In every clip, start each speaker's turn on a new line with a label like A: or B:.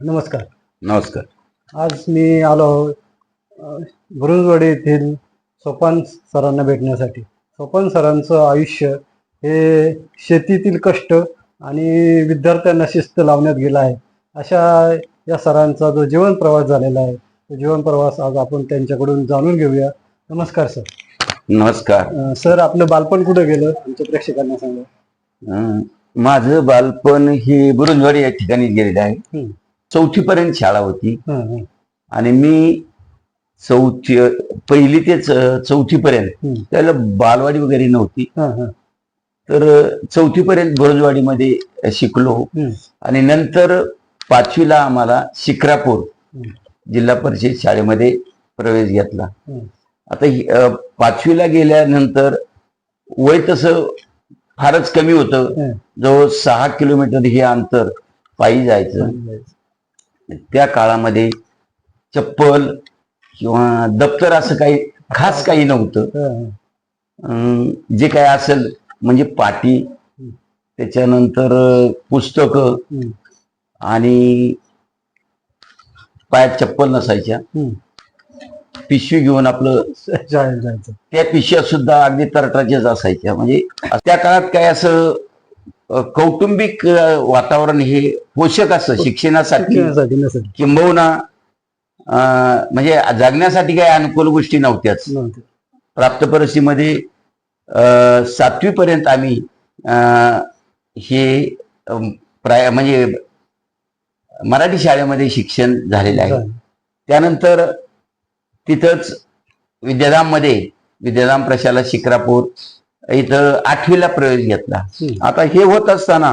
A: नमस्कार.
B: नमस्कार.
A: आज मी आलो बुरुजवाडी येथील सोपान सरांना भेटण्यासाठी. सोपान सरांचं आयुष्य हे शेतीतील कष्ट आणि विद्यार्थ्यांना शिस्त लावण्यात गेला आहे. अशा या सरांचा जो जीवन प्रवास झालेला आहे तो जीवन प्रवास आज आपण त्यांच्याकडून जाणून घेऊया. नमस्कार सर.
B: नमस्कार.
A: सर आपलं बालपण कुठं गेलं? आमच्या प्रेक्षकांना सांगा.
B: माझं बालपण ही बुरुंजवाडी या ठिकाणी गेलेलं आहे. चौथी पर्यंत शाळा होती आणि मी चौथी पहिली ते चौथी पर्यंत. त्याला बालवाडी वगैरे नव्हती तर चौथी पर्यंत बुरुंजवाडीमध्ये शिकलो. आणि नंतर पाचवीला आम्हाला शिक्रापूर. जिल्हा परिषद शाळेमध्ये प्रवेश घेतला. आता पाचवीला गेल्यानंतर वय तसं फारच कमी होतं. जवळ सहा किलोमीटर हे अंतर पायी जायचं त्या काळामध्ये चप्पल किंवा दप्तर असं काही खास काही नव्हतं. जे काय असेल म्हणजे पाटी त्याच्यानंतर पुस्तकं. आणि पायात चप्पल नसायच्या. पिशवी घेऊन आपलं त्या पिशव्या सुद्धा अगदी तरटाच्याच असायच्या. म्हणजे त्या काळात काय असं कौटुंबिक वातावरण हे पोषक असतं शिक्षणासाठी. किंबहुना म्हणजे जगण्यासाठी काही अनुकूल गोष्टी नव्हत्याच.
A: नव्हते
B: प्राप्त परिस्थितीमध्ये सातवी पर्यंत आम्ही अ, हे प्राय म्हणजे मराठी शाळेमध्ये शिक्षण झालेलं आहे. त्यानंतर तिथंच विद्याधाममध्ये विद्याधाम प्रशाला शिक्रापूर इथं आठवीला प्रवेश घेतला. आता हे होत असताना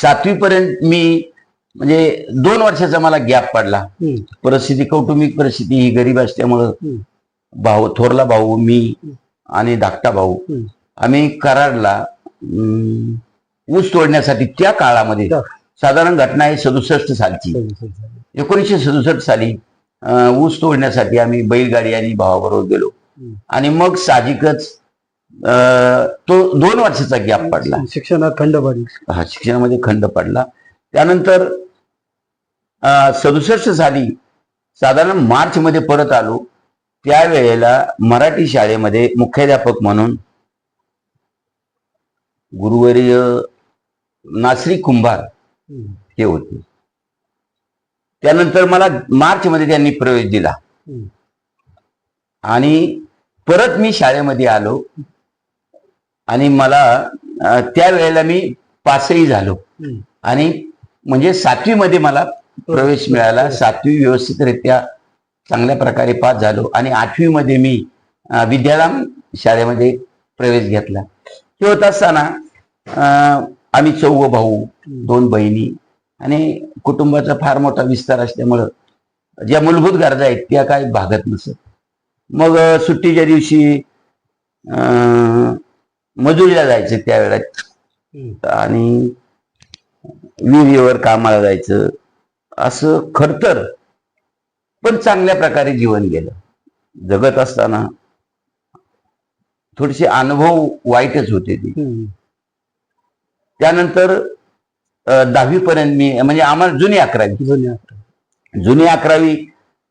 B: सातवी पर्यंत मी म्हणजे दोन वर्षाचा मला गॅप पडला. परिस्थिती कौटुंबिक परिस्थिती ही गरीब असल्यामुळं. भाऊ थोरला भाऊ मी आणि धाकटा भाऊ. आम्ही कराडला ऊस तोडण्यासाठी त्या काळामध्ये साधारण घटना आहे सदुसष्ट सालची एकोणीसशे सदुसष्ट साली ऊस तोडण्यासाठी आम्ही बैलगाडी आणि भावाबरोबर गेलो. आणि मग साहजिकच तो दोन वर्षाचा गॅप पडला.
A: शिक्षणात खंड पडली.
B: हा शिक्षणामध्ये खंड पडला. त्यानंतर सदुसष्ट साली साधारण मार्च मध्ये परत आलो. त्यावेळेला मराठी शाळेमध्ये मुख्याध्यापक म्हणून गुरुवर्य नासरी कुंभार. हे होते. त्यानंतर मला मार्च मध्ये त्यांनी प्रवेश दिला. आणि परत मी शाळेमध्ये आलो. आणि मला त्यावेळेला मी पासही झालो. आणि म्हणजे सातवी मध्ये मला प्रवेश मिळाला. सातवी व्यवस्थितरित्या चांगल्या प्रकारे पास झालो. आणि आठवी मध्ये मी विद्याराम शाळेमध्ये प्रवेश घेतला. हे होत असताना आम्ही चौघ भाऊ दोन बहिणी आणि कुटुंबाचा फार मोठा विस्तार असल्यामुळं ज्या मूलभूत गरजा आहेत त्या काही भागत नसत. मग सुट्टीच्या दिवशी मजुरीला जायचं त्यावेळेला. आणि विहिरीवर कामाला जायचं. असं खरतर पण चांगल्या प्रकारे जीवन गेलं. जगत असताना थोडेसे अनुभव वाईटच होते ते. त्यानंतर दहावी पर्यंत मी म्हणजे आम्हाला जुनी अकरावी.
A: जुन्या आठवणी.
B: जुनी अकरावी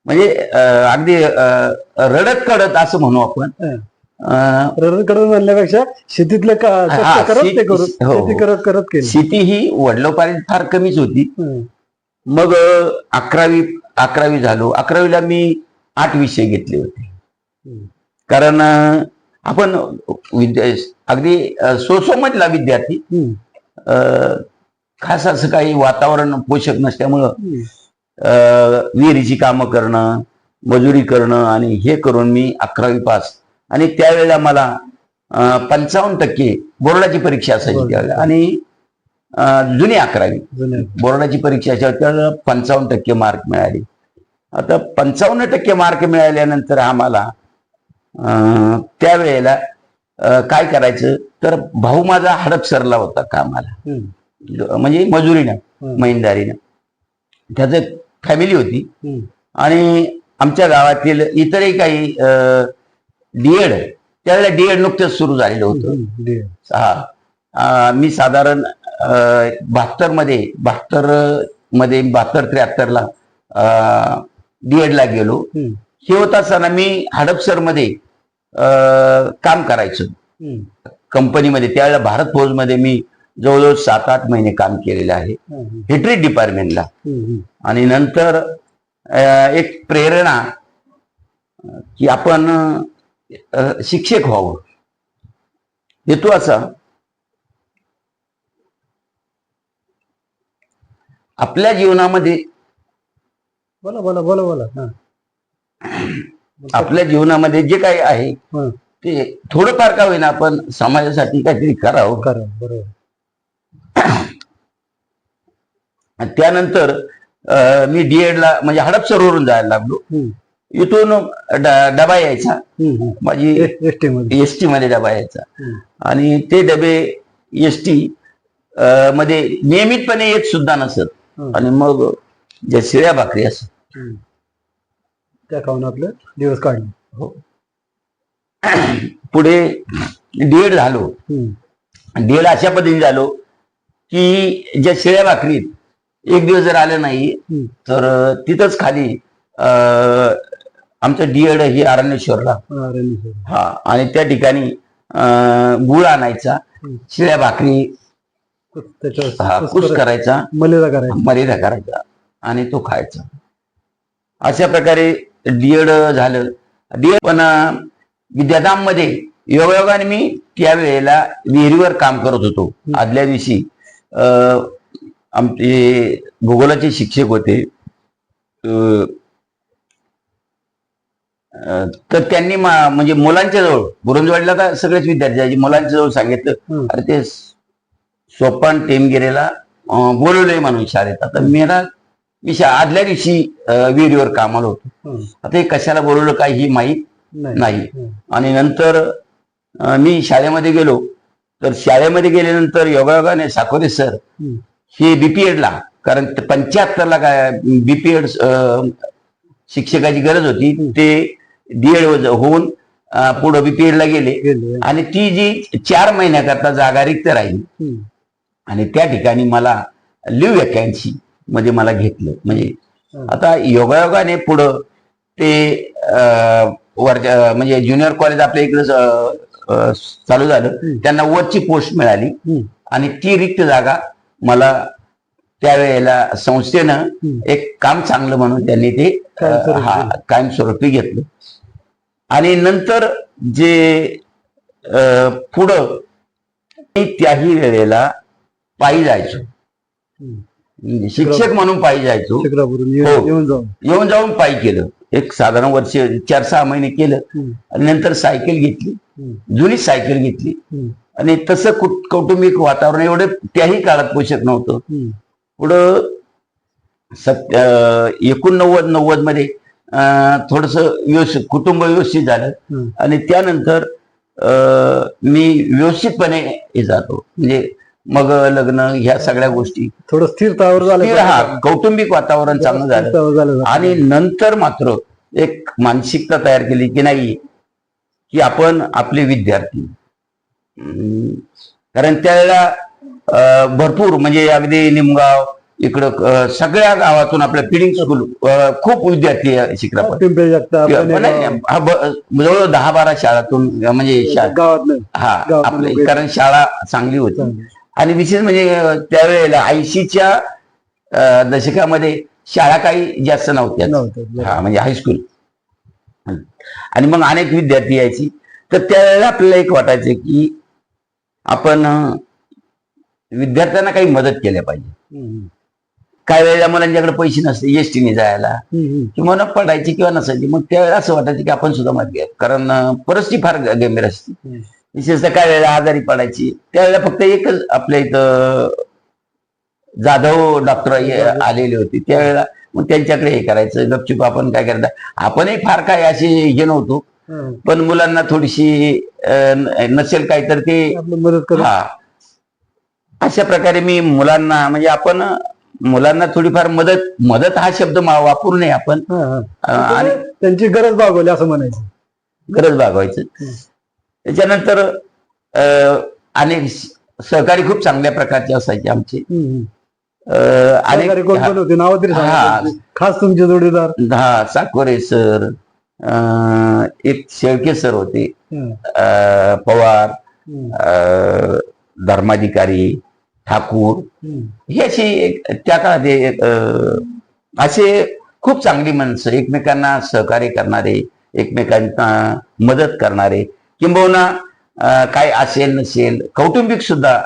B: म्हणजे अगदी रडत कडत असं म्हणू आपण. अं,
A: रडकडून म्हणण्यापेक्षा शेतीतलं का करत ते
B: हो.
A: शेती करत करत केली.
B: शेती ही वडिलोपार्जित फार कमीच होती. मग अकरावी अकरावी झालो. अकरावीला मी आठ विषय घेतले होते. कारण आपण विद्या अगदी सोसोमधला विद्यार्थी. खास असं काही वातावरण पोषक नसल्यामुळं विहिरीची कामं करणं मजुरी करणं आणि हे करून मी अकरावी पास. आणि त्यावेळेला मला पंचावन्न टक्के बोर्डाची परीक्षा असायची. त्यावेळेला आणि जुनी अकरावी बोर्डाची परीक्षा अशा त्याला पंचावन्न टक्के मार्क मिळाले आता पंचावन्न टक्के मार्क मिळाल्यानंतर आम्हाला त्यावेळेला काय करायचं तर भाऊ माझा हडपसरला होता कामाला. म्हणजे मजुरीनं. महिनदारीनं त्याचं फॅमिली होती. आणि आमच्या गावातील इतरही काही डीएड त्यावेळेला डीएड नुकतंच सुरू झालेलं होतं.
A: हं.
B: हा मी साधारण बहात्तरमध्ये बहात्तरमध्ये बहात्तर त्र्याहत्तरला ला ला गेलो. हे होत असताना मी हडपसरमध्ये काम करायचो. कंपनीमध्ये त्यावेळेला भारत फौजमध्ये मी जवळजवळ सात आठ महिने काम केलेले आहे. हिटरी डिपार्टमेंटला. आणि नंतर एक प्रेरणा की आपण शिक्षक व्हावं. हेतू असा आपल्या जीवनामध्ये
A: बोला बोला बोला बोला.
B: आपल्या जीवनामध्ये जे काही आहे ते थोडंफार का होईना आपण समाजासाठी काहीतरी करावं.
A: करा बरोबर.
B: आणि त्यानंतर मी डीएड ला म्हणजे हडपसरवरून जायला लागलो. इथून डबा यायचा. माझी
A: एस टी मध्ये
B: डबा यायचा. आणि ते डबे एस टी मध्ये नियमितपणे येत सुद्धा नसत. आणि मग ज्या शिळ्या भाकरी असत.
A: त्या खाऊन आपलं दिवस काढले.
B: हो. पुढे डीएड झालो. डीएड अशा पद्धतीने झालो की ज्या शिळ्या भाकरीत एक दिवस जर आलं नाही. तर तिथंच खाली आमचं डीएड हे अरण्येश्वरला.
A: हा,
B: आणि त्या ठिकाणी गुळ आणायचा. शिळ्या भाकरी
A: कुस-
B: हा,
A: करायचं. मलिदा करायचा.
B: मर्यादा करायचा आणि तो खायचा. अशा प्रकारे डीएड झालं. डीएड पण विद्याधाममध्ये योगायोगाने मी त्यावेळेला विहिरीवर काम करत होतो. आदल्या दिवशी आमचे भूगोलाचे शिक्षक होते. तर त्यांनी म्हणजे मुलांच्या जवळ बुरंजवाडीला का सगळेच विद्यार्थी मुलांच्या जवळ सांगितलं. अरे ते सोपान टेमगिरीला बोलवलंय म्हणून शाळेत. आता मेरा मी आदल्या दिवशी विहिरीवर कामाला होतो. आता हे कशाला बोलवलं काय ही माहीत
A: नाही.
B: आणि नंतर मी शाळेमध्ये गेलो. तर शाळेमध्ये गेल्यानंतर योगायोगाने साकोरे सर हे बीपीएडला कारण पंच्याहत्तरला काय बीपीएड शिक्षकाची गरज होती. ते डीएड होऊन पुढं बीपीएडला गेले.
A: गेले.
B: आणि ती जी चार महिन्याकरता जागा रिक्त राहिली. आणि त्या ठिकाणी मला लिव्ह वॅकन्सी मध्ये मला घेतलं. म्हणजे. आता योगायोगाने पुढं ते म्हणजे ज्युनियर कॉलेज आपल्या इकडे चालू झालं. त्यांना वरची पोस्ट मिळाली. आणि ती रिक्त जागा मला त्यावेळेला संस्थेनं. एक काम चांगलं म्हणून त्यांनी ते हा. कायमस्वरूपी घेतलं. आणि नंतर जे पुढं त्याही वेळेला पायी जायचो. म्हणजे शिक्षक म्हणून पायी जायचो. हो.
A: येऊन जाऊन.
B: पायी केलं. एक साधारण वर्ष चार सहा महिने केलं. आणि नंतर सायकल घेतली. जुनी सायकल घेतली. आणि तसं कुट- कौटुंबिक वातावरण एवढं त्याही काळात पोषक नव्हतं. पुढं सत्य एकोणनव्वद नव्वदमध्ये थोडस व्यवस्थित कुटुंब व्यवस्थित झालं. आणि त्यानंतर मी व्यवस्थितपणे हे जातो. म्हणजे मग लग्न ह्या सगळ्या गोष्टी.
A: थोडं स्थिरतावर झालं
B: हा कौटुंबिक वातावरण चांगलं झालं. आणि नंतर मात्र एक मानसिकता तयार केली की नाही की आपण आपले विद्यार्थी. कारण त्यावेळेला भरपूर म्हणजे अगदी निमगाव इकडं सगळ्या गावातून आपल्या फिडिंग स्कूल खूप विद्यार्थी हा ब- जवळ दहा बारा शाळातून म्हणजे हा
A: गावातून.
B: आपले कारण शाळा चांगली होती. आणि विशेष म्हणजे त्यावेळेला ऐंशीच्या दशकामध्ये शाळा काही जास्त नव्हत्या
A: नव्हतं
B: हा म्हणजे हायस्कूल आणि मग अनेक विद्यार्थी यायची. तर त्यावेळेला आपल्याला एक वाटायचं की आपण विद्यार्थ्यांना काही मदत केल्या पाहिजे. काही वेळेला मुलांच्याकडे पैसे नसते एसटीने जायला. किंवा न पडायची किंवा नसायची मग त्यावेळेला असं वाटायचं की आपण सुद्धा मदत घ्या कारण परिस्थिती फार गंभीर असते. विशेषतः काय वेळेला आजारी पडायची. त्यावेळेला फक्त एकच आपल्या इथं जाधव डॉक्टर आलेले होते. त्यावेळेला मग त्यांच्याकडे हे करायचं गपचूप आपण काय करायचं आपणही फार काय असे हे नव्हतो. पण मुलांना थोडीशी नसेल काय तर ते
A: मदत करू
B: हा. अशा प्रकारे मी मुलांना म्हणजे आपण मुलांना थोडीफार मदत मदत हा शब्द वापरू नये आपण. अं, आणि
A: त्यांची गरज भागवली असं म्हणायचं.
B: गरज भागवायचं. त्याच्यानंतर अनेक सहकारी खूप चांगल्या प्रकारचे असायचे आमचे.
A: होते? नाव तरी
B: हा.
A: खास तुमचे जोडीदार.
B: हा साकोरे सर एक शेळके सर होते. पवार धर्माधिकारी ठाकूर
A: हं.
B: ही अशी एक- त्या काळात असे खूप चांगली माणसं एकमेकांना सहकार्य करणारे एकमेकांना मदत करणारे किंबहुना काय असेल नसेल कौटुंबिक सुद्धा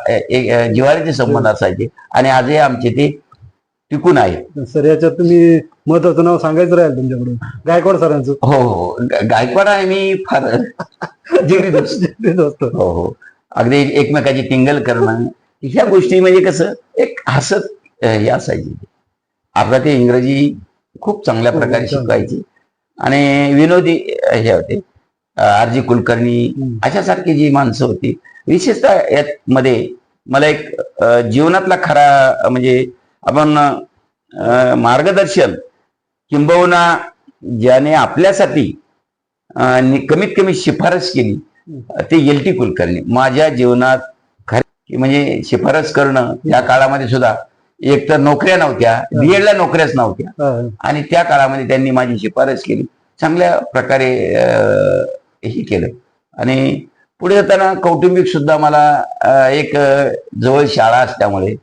B: जिव्हाळ्याचे संबंध असायचे आणि आजही आमचे ते टिकून आहे.
A: सर याच्यात तुम्ही महत्वाचं नाव सांगायचं राहील तुमच्याकडून. गायकवाड सरांचं.
B: हो हो गा- गायकवाड आहे मी फार जिगरी दोस्त.
A: असतं
B: हो हो. अगदी एकमेकाची टिंगल करणं ह्या गोष्टी म्हणजे कसं एक हसत हे असायची. आपला ते इंग्रजी खूप चांगल्या प्रकारे शिकवायची. आणि विनोदी हे होते आर जी कुलकर्णी
A: हं.
B: अशासारखी जी माणसं होती विशेषतः यात मध्ये मला एक जीवनातला खरा म्हणजे आपण मार्गदर्शन किंबहुना ज्याने आपल्यासाठी कमीत कमी शिफारस केली ते एल टी कुलकर्णी. माझ्या जीवनात खरे म्हणजे शिफारस करणं त्या काळामध्ये सुद्धा एक तर नोकऱ्या नव्हत्या बीएडला नोकऱ्याच नव्हत्या. आणि त्या काळामध्ये त्यांनी माझी शिफारस केली. चांगल्या प्रकारे हे केलं. आणि पुढे जाताना कौटुंबिक सुद्धा मला एक जवळ शाळा असल्यामुळे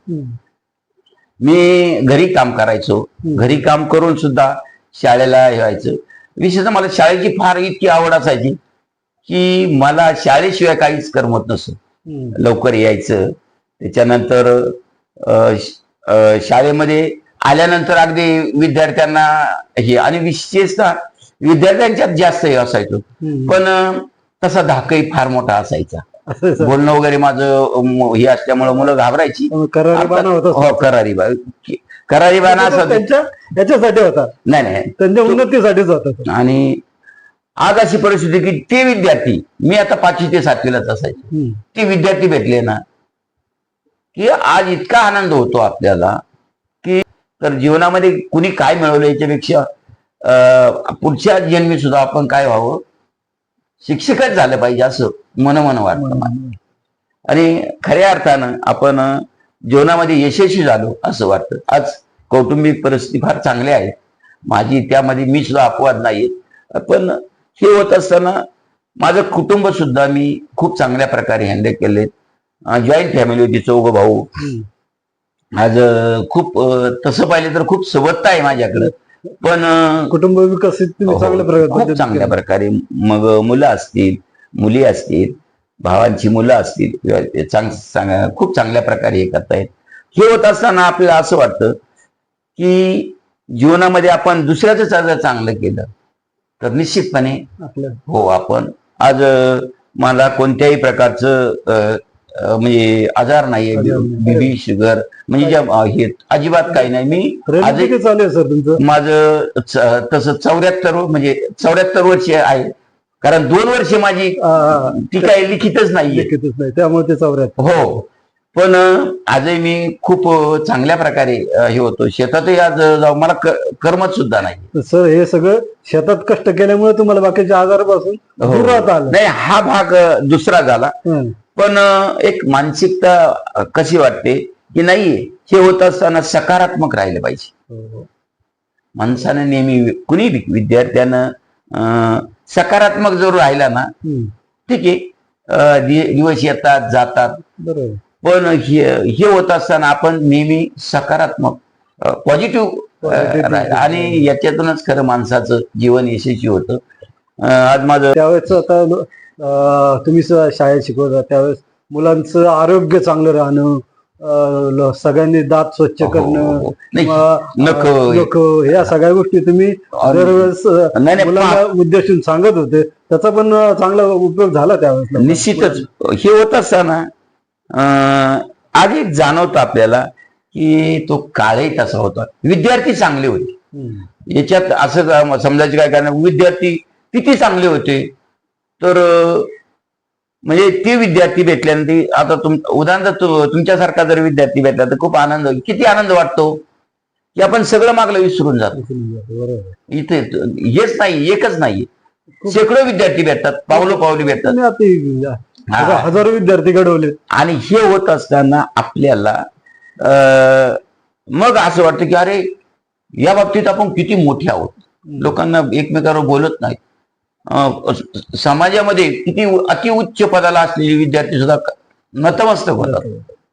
B: मी घरी काम करायचो. घरी काम करून सुद्धा शाळेला व्हायचं विशेषतः मला शाळेची फार इतकी आवड असायची की मला शाळेशिवाय काहीच करमत नसतं
A: हं.
B: लवकर यायचं त्याच्यानंतर शाळेमध्ये आल्यानंतर अगदी विद्यार्थ्यांना हे आणि विशेषतः विद्यार्थ्यांच्यात जास्त हे असायचो. पण तसा धाकही फार मोठा असायचा. बोलणं वगैरे माझं हे असल्यामुळे मुलं घाबरायची
A: करारी
B: हो करारी बा करारी बाणा असं होतं.
A: त्यांच्या याच्यासाठी होता
B: नाही नाही
A: त्यांच्या उन्नतीसाठीच होता.
B: आणि आज अशी परिस्थिती की ते विद्यार्थी मी आता पाचवी ते सातवीलाच असायचे. ते विद्यार्थी भेटले ना की आज इतका आनंद होतो आपल्याला की तर जीवनामध्ये कुणी काय मिळवलं याच्यापेक्षा पुढच्या जन्मी सुद्धा आपण काय व्हावं? शिक्षकच झालं पाहिजे असं मन मन वाटतं. आणि खऱ्या अर्थानं आपण जीवनामध्ये यशस्वी झालो असं वाटतं. आज कौटुंबिक परिस्थिती फार चांगली आहे. माझी त्यामध्ये मी सुद्धा अपवाद नाही पण हे होत असताना माझं कुटुंब सुद्धा मी खूप चांगल्या प्रकारे हँडल केले जॉईंट फॅमिली होती चौघ भाऊ. आज खूप तसं पाहिलं तर खूप सवत्ता आहे माझ्याकडं. पण
A: कुटुंब विकसित तुम्ही
B: हो,
A: चांगल्या
B: खूप
A: प्रकारे
B: चांगल्या प्रकारे. मग मुलं असतील मुली असतील भावांची मुलं असतील चांग खूप चांगल्या प्रकारे हे करतायत. हे होत असताना आपल्याला असं वाटतं की जीवनामध्ये आपण दुसऱ्याचं चांगलं केलं. तर निश्चितपणे हो आपण आज मला कोणत्याही प्रकारचं म्हणजे आजार नाहीये. बीबी शुगर म्हणजे ज्या हे अजिबात काही नाही. मी आजही
A: किती चालू आहे सर तुमचं?
B: माझं तसं चौऱ्याहत्तर म्हणजे चौऱ्याहत्तर वर्ष आहे. कारण दोन वर्ष माझी ती काही
A: लिखितच नाही. त्यामुळे ते चौऱ्याहत्तर.
B: हो. पण आजही मी खूप चांगल्या प्रकारे हे होतो. शेतातही आज जाऊन मला करमत सुद्धा नाही.
A: सर हे सगळं शेतात कष्ट केल्यामुळे तुम्हाला बाकीच्या आजारापासून
B: हो. नाही हा भाग दुसरा झाला.
A: हं.
B: पण एक मानसिकता कशी वाटते की नाही हे होत असताना सकारात्मक राहिलं पाहिजे.
A: हो,
B: माणसानं नेहमी कुणी विद्यार्थ्यानं सकारात्मक जर राहिला ना
A: हं.
B: ठीक आहे दिवस येतात जातात.
A: बरोबर.
B: पण हे हे होत असताना आपण नेहमी सकारात्मक पॉझिटिव्ह आणि याच्यातूनच खरं माणसाचं जीवन यशस्वी होतं. आज माझं
A: त्यावेळेस आता तुम्ही शाळेत शिकवता त्यावेळेस मुलांचं आरोग्य चांगलं राहणं सगळ्यांनी दात स्वच्छ
B: हो, हो,
A: करणं
B: हो. नखं, हे-
A: ह्या सगळ्या गोष्टी तुम्ही दरवेळेस मुलांना उद्देशून सांगत होते. त्याचा पण चांगला उपयोग झाला त्यावेळेस.
B: निश्चितच. हे होत असताना आज एक जाणवतं आपल्याला की तो काळही तसा होता. विद्यार्थी चांगले होते. याच्यात असं समजायचं काय कारण विद्यार्थी किती चांगले होते? तर म्हणजे ते विद्यार्थी भेटल्यानंतर आता तुम उदाहरण तु- तुमच्यासारखा जर विद्यार्थी भेटला तर खूप आनंद किती आनंद वाटतो? की आपण सगळं मागलं विसरून जातो. इथे हेच नाही एकच नाही शेकडो विद्यार्थी भेटतात पावलो पावली भेटतात
A: हजारो विद्यार्थी घडवले
B: आणि हे होत असताना आपल्याला अं, मग असं वाटतं की अरे या बाबतीत आपण किती मोठे आहोत. लोकांना एकमेकांवर बोलत नाहीत. स- समाजामध्ये किती उ- अति उच्च पदाला असलेले विद्यार्थी सुद्धा नतमस्तक होतात.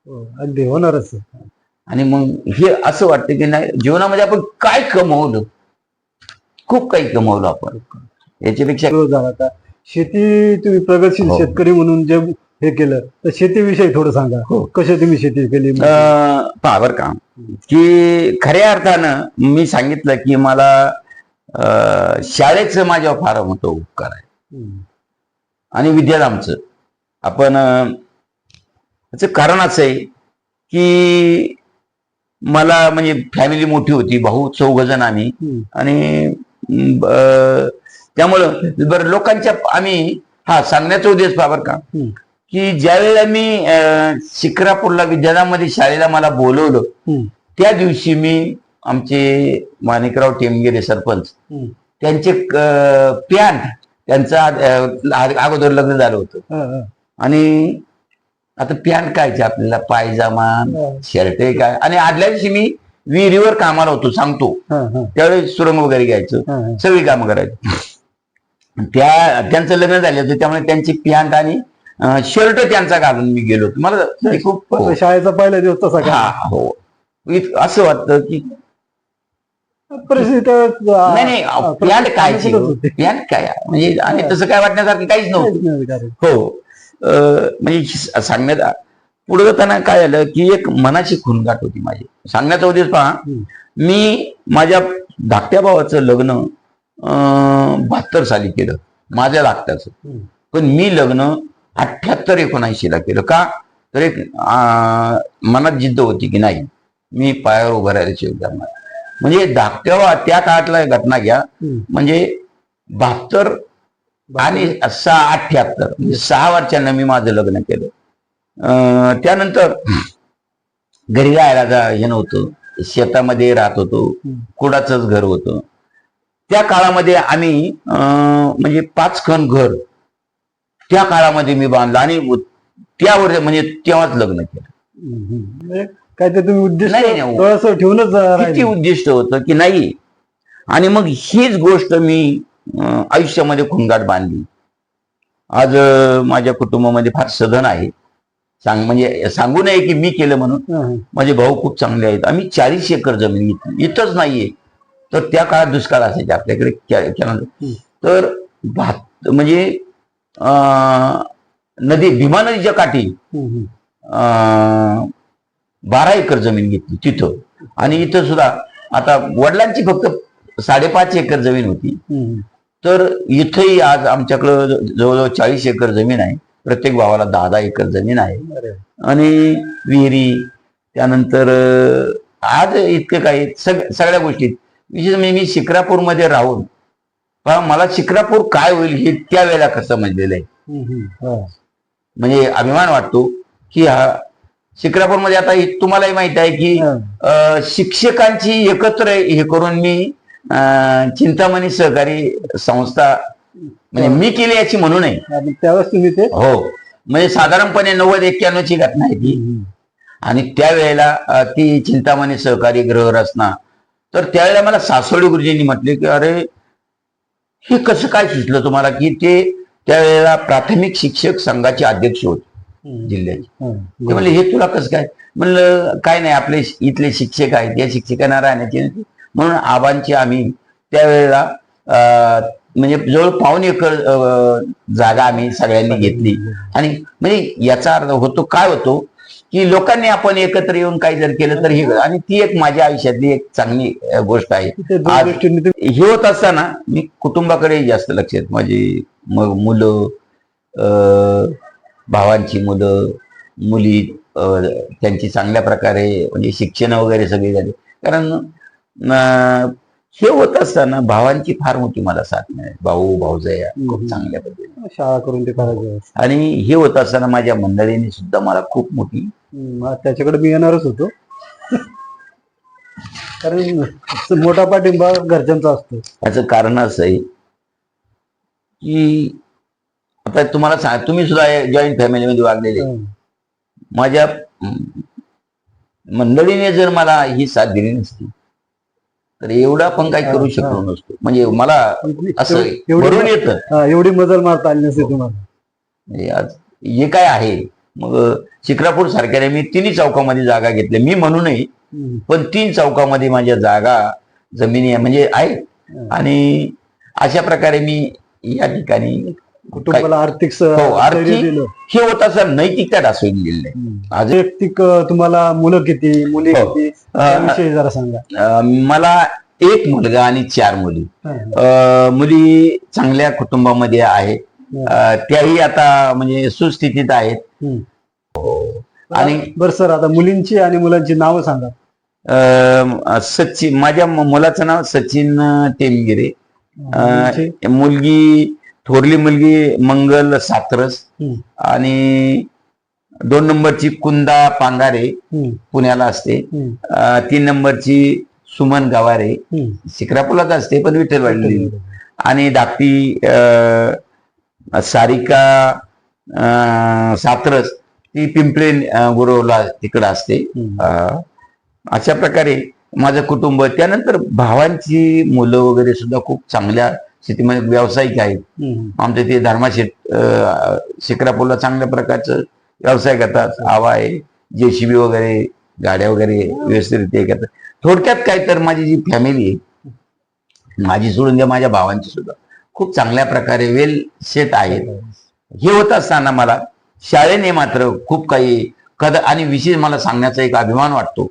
A: हो, अगदी होणारच.
B: आणि मग हे असं वाटतं की नाही जीवनामध्ये आपण काय कमवलं? खूप काही कमवलं आपण. याच्यापेक्षा
A: शेती तुम्ही प्रगतशील
B: हो.
A: शेतकरी म्हणून जे हे केलं तर शेतीविषयी थोडं सांगा
B: हो.
A: कशी तुम्ही शेती केली
B: पहा बरं का की खऱ्या अर्थानं मी सांगितलं की मला अं, शाळेचं माझ्यावर फार मोठं उपकार आहे
A: हम्म.
B: आणि विद्याधामचं आपण अं, याचं कारण असं आहे की मला म्हणजे फॅमिली मोठी होती भाऊ चौघ जण आम्ही
A: हम्म.
B: आणि अं, ब- त्यामुळं बरं लोकांच्या आम्ही हा सांगण्याचा उद्देश पहा बरं का. की ज्या वेळेला मी अं, शिक्रापूरला विद्याधामध्ये शाळेला मला बोलवलं. त्या दिवशी मी आमचे माणिकराव टेमगिरे सरपंच. त्यांचे पॅन्ट त्यांचं अगोदर लग्न झालं होतं. आणि आता पॅन्ट कायचे आपल्याला पायजामा. शर्ट काय आणि आदल्या दिवशी मी विहिरीवर कामाला होतो सांगतो. त्यावेळेस सुरंग वगैरे घ्यायचं. सगळी कामं करायची त्या त्यांचं लग्न झालं होतं त्यामुळे त्यांची पॅन्ट आणि शर्ट त्यांचा घालून मी गेलो होतो. मला खूप हो.
A: शाळेचा पहिला दिवस तसा
B: हा
A: का
B: हो असं वाटतं की नाही नाही
A: हा,
B: पॅन्ट काय. पॅन्ट काय? म्हणजे आणि तसं काय वाटण्यासारखं काहीच नव्हतं. हो. म्हणजे सांगण्यात पुढे जाताना काय झालं की एक मनाची खुणगाट होती माझी. सांगण्याचा उद्देश पहा. मी माझ्या धाकट्या भावाचं लग्न बहात्तर साली केलं. माझ्या
A: हम्म.
B: पण मी लग्न अठ्याहत्तर एकोणऐंशी ला केलं. का? तर एक मनात जिद्द होती की नाही मी पायावर उभं राहायला शिव करणार म्हणजे धाकट्या त्या काळातला घटना घ्या. म्हणजे बहात्तर आणि सहा अठ्याहत्तर म्हणजे सहा वर्षांना मी माझं लग्न केलं. अं, त्यानंतर घरी राहायला जा हे नव्हतं. शेतामध्ये राहत होतो. कुडाचंच घर होतं. त्या काळामध्ये आम्ही म्हणजे पाच खण घर त्या काळामध्ये मी बांधलं आणि त्यावर म्हणजे तेव्हाच लग्न केलं.
A: म्हणजे काय ते तुम्ही उद्दिष्ट
B: नाही.
A: डोळ्यासमोर ठेवूनच
B: उद्दिष्ट होतं की नाही? आणि मग हीच गोष्ट मी आयुष्यामध्ये खुंगाट बांधली. आज माझ्या कुटुंबामध्ये फार सधन आहे. सांग म्हणजे सांगू नये की मी केलं म्हणून.
A: हा, हा.
B: माझे भाऊ खूप चांगले आहेत. आम्ही चाळीस एकर जमीन घेतली इथंच नाहीये. तर त्या काळात दुष्काळ असायचे आपल्याकडे तर भात म्हणजे नदी भीमा नदीच्या काठी बारा एकर जमीन घेतली तिथं. आणि इथं सुद्धा आता वडिलांची फक्त साडेपाच एकर जमीन होती. तर इथंही आज आमच्याकडं जवळजवळ चाळीस एकर जमीन आहे. प्रत्येक भावाला दहा दहा एकर जमीन आहे. आणि विहिरी त्यानंतर आज इतकं काही सग सगळ्या गोष्टीत विशेष म्हणजे मी शिक्रापूरमध्ये राहून पहा, मला शिक्रापूर काय होईल हे त्यावेळेला कसं समजलेलं आहे. म्हणजे अभिमान वाटतो की हा शिक्रापूरमध्ये आता तुम्हालाही माहीत आहे की शिक्षकांची एकत्र हे करून मी चिंतामणी सहकारी संस्था म्हणजे मी केली याची म्हणू नये.
A: आणि त्यावेळेस तुम्ही ते
B: हो. म्हणजे साधारणपणे नव्वद एक्क्याण्णवची घटना आहे ती. आणि त्यावेळेला ती चिंतामणी सहकारी गृहरचना तर त्यावेळेला मला सासवडी गुरुजींनी म्हटले की अरे हे कसं काय सुचलं तुम्हाला की ते त्यावेळेला प्राथमिक शिक्षक संघाचे अध्यक्ष होते. जिल्ह्याचे. ते म्हणले हे तुला कसं काय म्हणलं काय नाही आपले इथले शिक्षक आहेत या शिक्षकांना राहण्याची. म्हणून आबांची आम्ही त्यावेळेला म्हणजे जवळ पाऊन एकर जागा आम्ही सगळ्यांनी घेतली आणि म्हणजे याचा अर्थ होतो काय होतो की लोकांनी आपण एकत्र येऊन काही जर केलं तर हे आणि ती एक माझ्या आयुष्यातली एक चांगली गोष्ट आहे. आज- हे होत असताना मी कुटुंबाकडे जास्त लक्ष देत. माझी मग मुलं भावांची मुलं मुली त्यांची चांगल्या प्रकारे म्हणजे शिक्षण वगैरे सगळे झाले. कारण हे होत असताना भावांची फार मोठी मला साथ मिळाली. भाऊ भाऊजया खूप. चांगल्या पद्धतीने.
A: शाळा करून ते करायचं
B: आणि हे होत असताना माझ्या मंडळीने सुद्धा मला खूप मोठी
A: त्याच्याकडे मी येणारच होतो. कारण मोठा पाठिंबा घरच्यांचा असतो.
B: याचं कारण असं आहे की आता तुम्हाला सांग तुम्ही सुद्धा जॉईंट फॅमिलीमध्ये वागलेले. माझ्या मंडळीने जर मला ही साथ दिली नसती तर एवढा पण काही करू शकलो नसतो. म्हणजे मला असं भरून येतं.
A: हा, एवढी मजल मारता आली नसते तुम्हाला.
B: म्हणजे आज जे काय आहे? मग शिक्रापूर सारख्याने मी तिन्ही चौकामध्ये जागा घेतल्या मी म्हणूनही. पण तीन चौकामध्ये माझ्या जागा जमिनी आहे, म्हणजे आहेत आणि अशा प्रकारे मी या ठिकाणी
A: कुटुंबाला आर्थिक
B: हो, हे होता सर नैतिकता आहे
A: हम्म.
B: आज
A: वैयक्तिक तुम्हाला मुलं किती मुली
B: हो.
A: किती? जरा सांगा.
B: मला एक मुलगा आणि चार मुली. मुली चांगल्या कुटुंबामध्ये आहेत अं, त्याही आता म्हणजे सुस्थितीत आहेत. आणि
A: बरं सर आता मुलींची आणि मुलांची नावं सांगा
B: सचिन माझ्या मुलाचं नाव सचिन? अं, मुलगी थोरली मुलगी मंगल सातरस. आणि दोन नंबरची कुंदा पांगारे. पुण्याला असते तीन नंबरची सुमन गवारे. शिक्रापूरलाच असते पण विठ्ठलवाडी आणि धाकटी सारिका सातरस ती पिंपळे अं, गुरवला तिकडं असते. अशा प्रकारे माझं कुटुंब त्यानंतर भावांची मुलं वगैरे सुद्धा खूप चांगल्या स्थितीमध्ये व्यावसायिक आहेत. आमच्या ते धर्माशेठ अं, शिक्रापूरला चांगल्या प्रकारचं व्यवसाय करतात. आवा आहे जेसीबी वगैरे गाड्या वगैरे व्यवस्थितरित्या करतात. थोडक्यात काय तर माझी जी फॅमिली आहे माझी सोडून द्या माझ्या भावांची सुद्धा. खूप चांगल्या प्रकारे वेल सेट आहेत हे होत असताना मला शाळेने मात्र खूप काही कद आणि विशेष मला सांगण्याचा एक अभिमान वाटतो.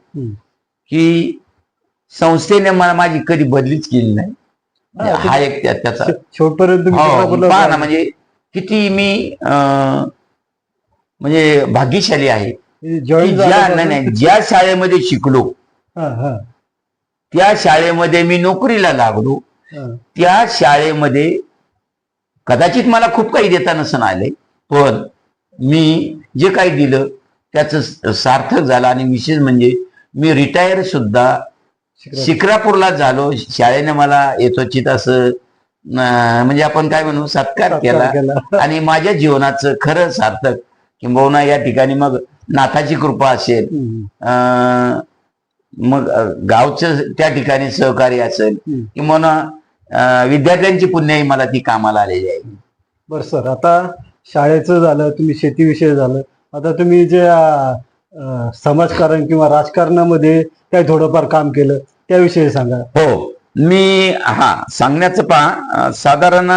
B: की संस्थेने मला माझी कधी बदलीच केली नाही.
A: हा,
B: हा एक त्या- त्याचा हो, पहा ना. म्हणजे किती मी म्हणजे भाग्यशाली आहे. की ज्या नाही, ज्या शाळेमध्ये शिकलो त्या शाळेमध्ये मी नोकरीला लागलो. त्या शाळेमध्ये कदाचित मला खूप काही देता नसून आले पण मी जे काही दिलं त्याचं सार्थक झालं आणि विशेष म्हणजे मी रिटायर सुद्धा शिक्रापूरला झालो. शाळेने मला यथोचित असं म्हणजे आपण काय म्हणू सत्कार केला आणि माझ्या जीवनाचं खरं सार्थक किंबहुना या ठिकाणी मग नाथाची कृपा असेल मग गावचं त्या ठिकाणी सहकार्य असेल
A: हम्म.
B: विद्यार्थ्यांची पुण्याही मला ती कामाला आलेली आहे.
A: बर सर आता शाळेचं झालं तुम्ही शेतीविषयी झालं. आता तुम्ही जे समाजकारण किंवा राजकारणामध्ये काही थोडंफार काम केलं त्याविषयी सांगा.
B: हो मी हा सांगण्याचं पहा साधारण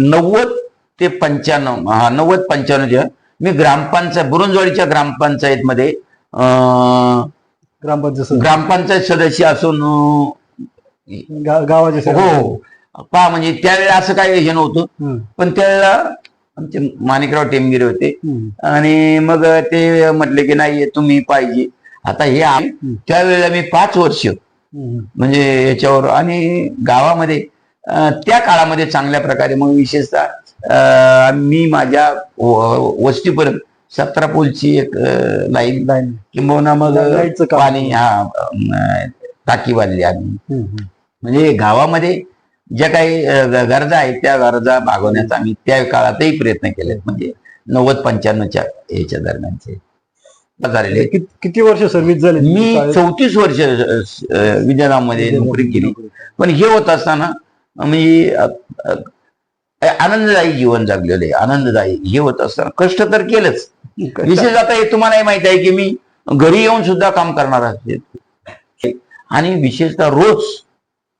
B: नव्वद ते पंच्याण्णव हा नव्वद पंच्याण्णवच्या मी ग्रामपंचायत बुरुंजवाडीच्या ग्रामपंचायतमध्ये अं,
A: ग्रामपंचायत
B: ग्रामपंचायत सदस्य असून अं,
A: गा- गावाचे सर
B: हो पहा म्हणजे त्यावेळेला असं काही हे नव्हतं. पण त्यावेळेला आमचे माणिकराव टेमगिरे होते. आणि मग ते म्हटले की नाही तुम्ही पाहिजे. आता हे आम- त्यावेळेला मी पाच वर्ष म्हणजे याच्यावर आणि गावामध्ये अं, त्या काळामध्ये चांगल्या प्रकारे मग विशेषतः अं, मी माझ्या व- वस्तीपर्यंत सतरा पोलची एक लाईन
A: लाईन.
B: किंबहुना मग
A: लाईटचं काम.
B: पाणी हा अं, टाकी बांधली आम्ही. म्हणजे गावामध्ये ज्या काही गरजा आहेत त्या गरजा भागवण्याचा आम्ही त्या काळातही प्रयत्न केले म्हणजे नव्वद पंच्याण्णवच्या याच्या दरम्यानचे झालेले.
A: कित- वर्ष सर्व्हिस झाली
B: मी? चौतीस वर्ष विद्यालयामध्ये नोकरी केली. पण हे होत असताना मी आनंददायी जीवन जगलेले आहे, आनंददायी हे होत असताना कष्ट तर केलंच. विशेष आता हे तुम्हालाही माहीत आहे की मी घरी येऊन सुद्धा काम करणार आहे. आणि विशेषतः रोज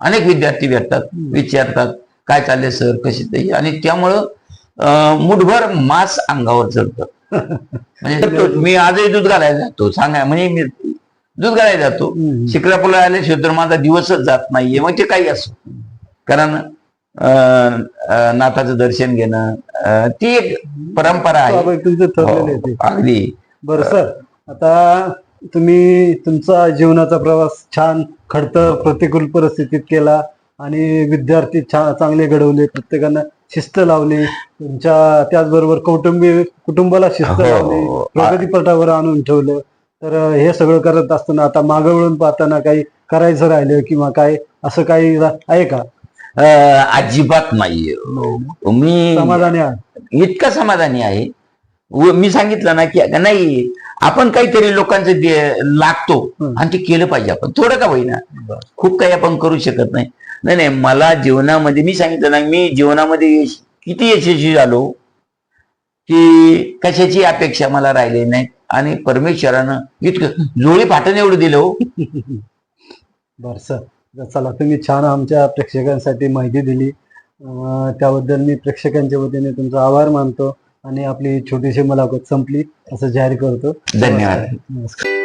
B: अनेक विद्यार्थी भेटतात विचारतात काय चाललंय सर कशी ते आणि त्यामुळं मुठभर मास अंगावर चढतं. म्हणजे मी आजही दूध घालायला जातो सांगा म्हणजे मी दूध घालायला जातो. शिक्रापूरला आल्याशिवाय तर माझा दिवसच जात नाहीये मग ते काही असो. कारण नाथाचं दर्शन घेणं ती एक परंपरा आहे. हो, अगदी.
A: बरं सर आता तुम्ही तुमचा जीवनाचा प्रवास छान खडतर प्रतिकूल परिस्थितीत केला आणि विद्यार्थी छान चांगले घडवले प्रत्येकानं शिस्त लावली. तुमच्या त्याचबरोबर कौटुंबिक कुटुंबाला शिस्त
B: हो.
A: लावली प्रगतीपटावर आणून ठेवलं. तर हे सगळं करत असताना आता मागं वळून पाहताना काही करायचं राहिलं किंवा काय? असं काही आहे का?
B: अजिबात नाहीये. मी
A: समाधानी
B: इतका समाधानी आहे. मी सांगितलं ना की नाही आपण काहीतरी लोकांचं लागतो. आणि ते केलं पाहिजे आपण. थोडं का होईना. खूप काही आपण करू शकत नाही. नाही नाही मला जीवनामध्ये मी सांगितलं ना मी जीवनामध्ये किती यशस्वी झालो की कशाची अपेक्षा मला राहिली नाही. आणि परमेश्वरानं इतकं जोळी फाटण एवढं दिलं हो.
A: बरं सर. चला तुम्ही छान आमच्या प्रेक्षकांसाठी माहिती दिली. त्याबद्दल मी प्रेक्षकांच्या वतीने तुमचा आभार मानतो. आणि आपली छोटीशी मुलाखत संपली. असं जाहीर करतो.
B: धन्यवाद.
A: नमस्कार.